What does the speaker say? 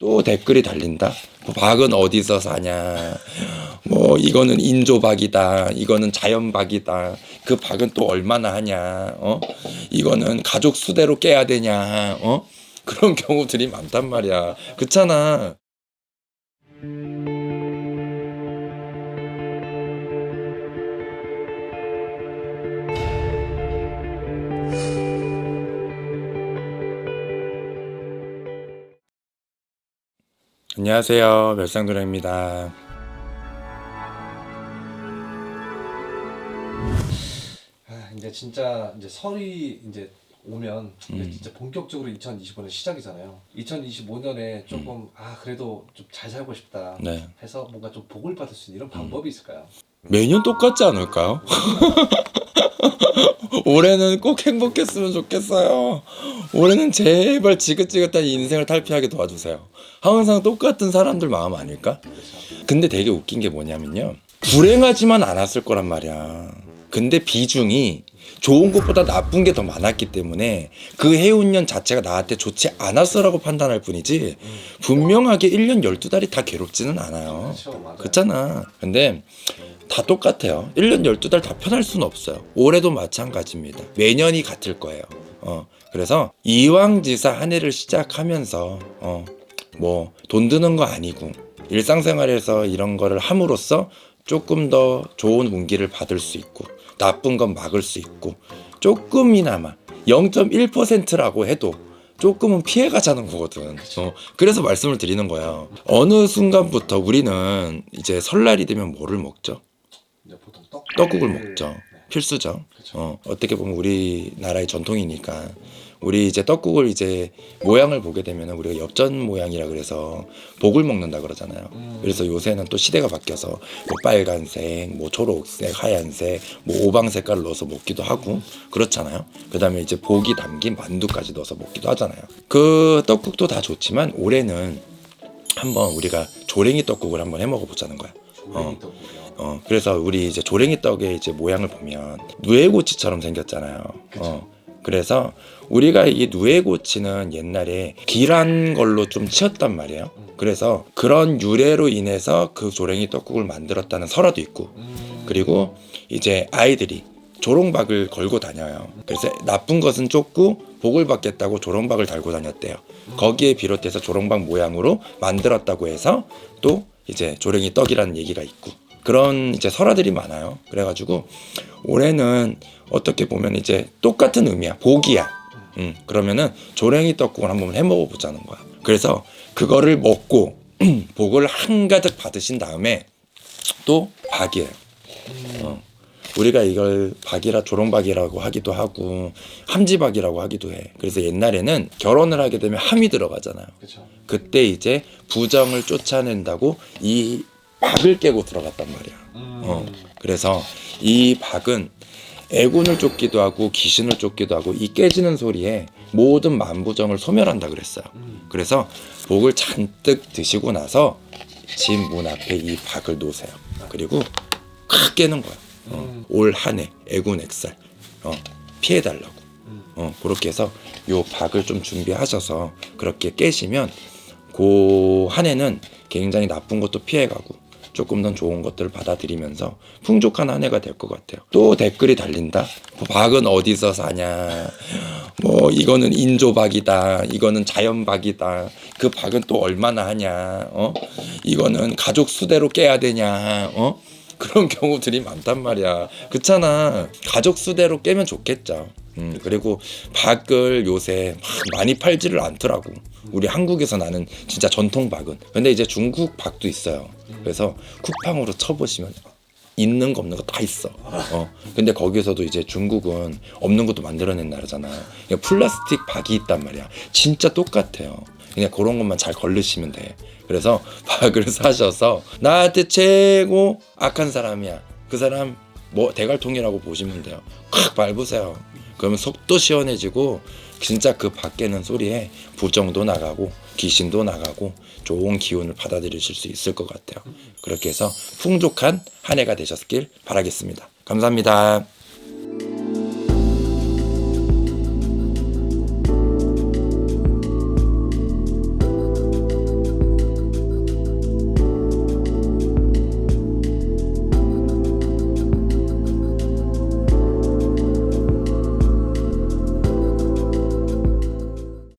또 댓글이 달린다. 뭐 박은 어디서 사냐. 뭐 이거는 인조박이다. 이거는 자연박이다. 그 박은 또 얼마나 하냐. 어? 이거는 가족 수대로 깨야 되냐. 어? 그런 경우들이 많단 말이야. 그렇잖아. 안녕하세요. 멸상도령입니다. 아, 이제 진짜 이제 설이 이제 오면 이제 음. 진짜 본격적으로 2025년 시작이잖아요. 2025년에 조금 아 그래도 좀 잘 살고 싶다 네. 해서 뭔가 좀 복을 받을 수 있는 이런 방법이 있을까요? 매년 똑같지 않을까요? 올해는 꼭 행복했으면 좋겠어요. 올해는 제발 지긋지긋한 인생을 탈피하게 도와주세요. 항상 똑같은 사람들 마음 아닐까? 근데 되게 웃긴 게 뭐냐면요. 불행하지만 않았을 거란 말이야. 근데 비중이 좋은 것보다 나쁜 게 더 많았기 때문에 그 해운년 자체가 나한테 좋지 않았어라고 판단할 뿐이지 분명하게 1년 12달이 다 괴롭지는 않아요. 그렇죠. 그렇잖아. 근데 다 똑같아요. 1년 12달 다 편할 수는 없어요. 올해도 마찬가지입니다. 매년이 같을 거예요. 어. 그래서 이왕지사 한 해를 시작하면서 어. 뭐 돈 드는 거 아니고 일상생활에서 이런 거를 함으로써 조금 더 좋은 운기를 받을 수 있고 나쁜 건 막을 수 있고 조금이나마 0.1%라고 해도 조금은 피해가 자는 거거든. 어, 그래서 말씀을 드리는 거예요. 어느 순간부터 우리는 이제 설날이 되면 뭐를 먹죠? 떡 떡국을 먹죠. 네. 필수죠. 그렇죠. 어, 어떻게 보면 우리나라의 전통이니까 우리 이제 떡국을 이제 모양을 보게 되면 우리가 엽전 모양이라 그래서 복을 먹는다 그러잖아요. 음. 그래서 요새는 또 시대가 바뀌어서 뭐 빨간색, 뭐 초록색, 하얀색, 뭐 오방 색깔을 넣어서 먹기도 하고 그렇잖아요. 그다음에 이제 복이 담긴 만두까지 넣어서 먹기도 하잖아요. 그 떡국도 다 좋지만 올해는 한번 우리가 조랭이 떡국을 한번 해 먹어 보자는 거야. 어. 어, 그래서 우리 이제 조랭이 떡의 이제 모양을 보면 누에고치처럼 생겼잖아요. 그쵸. 어, 그래서 우리가 이 누에고치는 옛날에 길한 걸로 좀 치었단 말이에요. 음. 그래서 그런 유래로 인해서 그 조랭이 떡국을 만들었다는 설화도 있고, 음. 그리고 이제 아이들이 조롱박을 걸고 다녀요. 그래서 나쁜 것은 쫓고 복을 받겠다고 조롱박을 달고 다녔대요. 거기에 비롯해서 조롱박 모양으로 만들었다고 해서 또 이제 조랭이 떡이라는 얘기가 있고 그런 이제 설화들이 많아요. 그래가지고 올해는 어떻게 보면 이제 똑같은 의미야. 복이야. 음, 그러면은 조랭이 떡국을 한번 해 먹어보자는 거야. 그래서 그거를 먹고 복을 한가득 받으신 다음에 또 박이에요. 어. 우리가 이걸 박이라 조롱박이라고 하기도 하고 함지박이라고 하기도 해. 그래서 옛날에는 결혼을 하게 되면 함이 들어가잖아요. 그렇죠. 그때 이제 부정을 쫓아낸다고 이 박을 깨고 들어갔단 말이야. 음. 어. 그래서 이 박은 애군을 쫓기도 하고 귀신을 쫓기도 하고 이 깨지는 소리에 모든 만부정을 소멸한다 그랬어요. 음. 그래서 복을 잔뜩 드시고 나서 집 문 앞에 이 박을 놓으세요. 그리고 콱 깨는 거야. 어, 음. 올 한해 애군 액살 어, 피해 달라고. 음. 어, 그렇게 해서 요 박을 좀 준비하셔서 그렇게 깨시면 그 한 해는 굉장히 나쁜 것도 피해가고 조금 더 좋은 것들을 받아들이면서 풍족한 한 해가 될 것 같아요. 또 댓글이 달린다. 뭐 박은 어디서 사냐. 뭐 이거는 인조박이다. 이거는 자연박이다. 그 박은 또 얼마나 하냐. 어? 이거는 가족 수대로 깨야 되냐. 어? 그런 경우들이 많단 말이야. 그렇잖아. 가족 수대로 깨면 좋겠죠. 음, 그리고 박을 요새 막 많이 팔지를 않더라고. 우리 한국에서 나는 진짜 전통 박은. 근데 이제 중국 박도 있어요. 그래서 쿠팡으로 쳐보시면 있는 거 없는 거 다 있어. 어. 근데 거기서도 이제 중국은 없는 것도 만들어낸 나라잖아. 그냥 플라스틱 박이 있단 말이야. 진짜 똑같아요. 그냥 그런 것만 잘 걸르시면 돼. 그래서 박을 사셔서 나한테 최고 악한 사람이야. 그 사람 뭐 대갈통이라고 보시면 돼요. 콱 밟으세요. 그러면 속도 시원해지고 진짜 그 밖에는 소리에 부정도 나가고 귀신도 나가고 좋은 기운을 받아들이실 수 있을 것 같아요. 그렇게 해서 풍족한 한 해가 되셨길 바라겠습니다. 감사합니다.